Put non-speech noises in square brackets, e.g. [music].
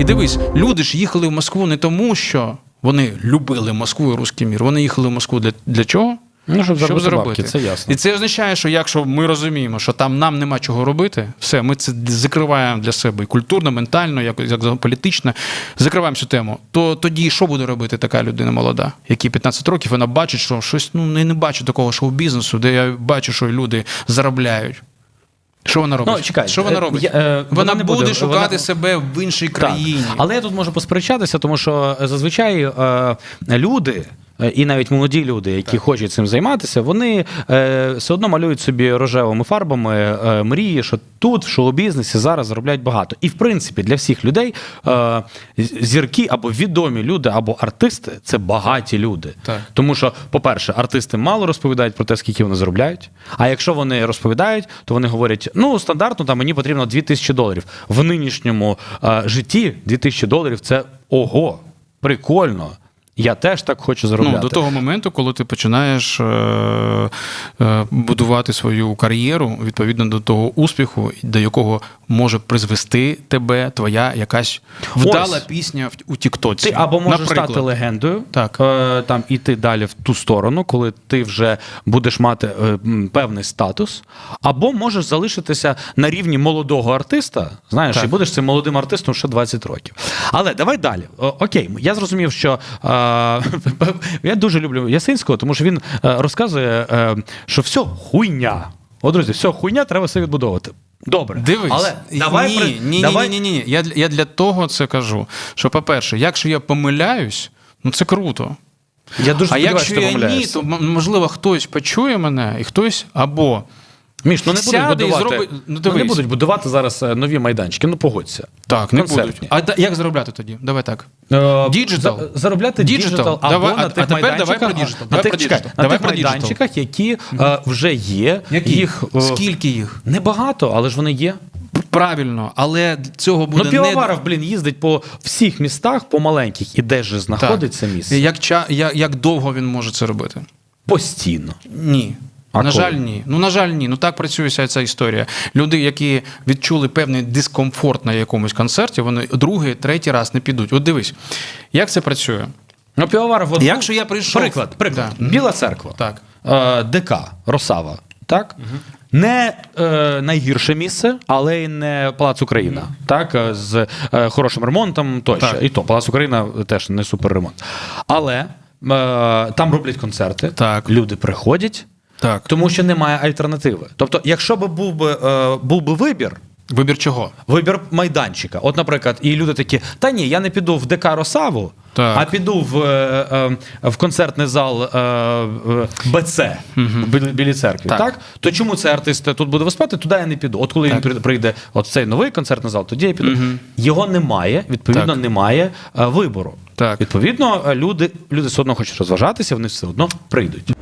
І дивись, люди ж їхали в Москву не тому, що вони любили Москву і руський мір. Вони їхали в Москву для, для чого? Ну, щоб заробити заробити. бабки, це ясно. І це означає, що якщо ми розуміємо, що там нам нема чого робити, все, ми це закриваємо для себе і культурно, ментально, як, як політично, закриваємо цю тему. То тоді що буде робити така людина молода, якій 15 років, вона бачить, що щось ну я не бачу такого шоу-бізнесу, де я бачу, що люди заробляють. Що вона робить? Ну, чекай, що вона е, робить? я, е, вона, вона буде, буде, шукати вона- себе в іншій країні. Так. Але я тут можу посперечатися, тому що е, зазвичай е, люди. Е, І навіть молоді люди, які хочуть цим займатися, вони е, все одно малюють собі рожевими фарбами е, мрії, що тут в шоу-бізнесі зараз заробляють багато. І в принципі для всіх людей е, зірки або відомі люди, або артисти це багаті люди. Так. Тому що, по-перше, артисти мало розповідають про те, скільки вони заробляють. А якщо вони розповідають, то вони говорять: ну стандартно там мені потрібно 2000 доларів. В нинішньому е, житті 2000 доларів це ого, прикольно. Я теж так хочу заробляти. Ну, до того моменту, коли ти починаєш е, е, будувати свою кар'єру відповідно до того успіху, до якого може призвести тебе твоя якась вдала Ось. пісня в- у Тіктоці. Ти або можеш Наприклад. стати легендою, Так. е, там іти далі в ту сторону, коли ти вже будеш мати е, певний статус, або можеш залишитися на рівні молодого артиста, знаєш, Так. і будеш цим молодим артистом ще 20 років. Але давай далі. О, окей, я зрозумів, що е, [laughs] я дуже люблю Ясинського, тому що він е, розказує, е, що все хуйня. О, друзі, все хуйня, треба все відбудовувати. Добре. Дивись, Але давай ні, при- ні, ні, давай- ні, ні, ні. Я, для- я для того це кажу. Що, по-перше, якщо я помиляюсь, ну це круто. Я дуже а якщо я ні, то можливо хтось почує мене, і хтось або Міш, ну не будуть Сяде і будувати. зроби- ну, ну, не дивись. будуть будувати зараз е, нові майданчики. Ну погодься. так, не Концертні. будуть. А да- як заробляти тоді? Давай так. Е, Діджитал. за- Заробляти Діджитал. діджитал або Давай, на тих а тепер давай майданчиках, про діджитал. на Давай тих, про чекай, діджитал. на Давай тих про діджитал. майданчиках, які е, вже є. Їх е, Скільки їх? небагато, але ж вони є. Правильно, але цього буде ну, Півоваров, блін, їздить по всіх містах, по маленьких, і де ж знаходиться місце? як, ча- як, як довго він може це робити? Постійно. Ні. А на коли? жаль, ні. Ну, на жаль, ні. Ну так працює вся ця історія. Люди, які відчули певний дискомфорт на якомусь концерті, вони другий, третій раз не підуть. От дивись, як це працює? Ну, Півоваров, от, Якщо я прийшов- Приклад, приклад. Да. Біла церква. Так. Е, ДК, Росава. Так? Не е, найгірше місце, але й не Палац Україна. Так, е, з е, хорошим ремонтом тощо. Так. І то Палац Україна теж не супер ремонт. Але е, там роблять концерти, Так. люди приходять, Так. тому що немає альтернативи. Тобто, якщо б був би, е, був би вибір, Вибір чого? Вибір майданчика. От, наприклад, і люди такі: та ні, я не піду в ДК Росаву, Так. а піду в, е, е, в концертний зал е, БЦ в Білій- Білій церкві. Так. Так. То чому цей артист тут буде виступати, туди я не піду. От коли він прийде, от цей новий концертний зал, тоді я піду. Його немає, відповідно, Так. немає вибору. Так. Відповідно, люди, люди все одно хочуть розважатися, вони все одно прийдуть.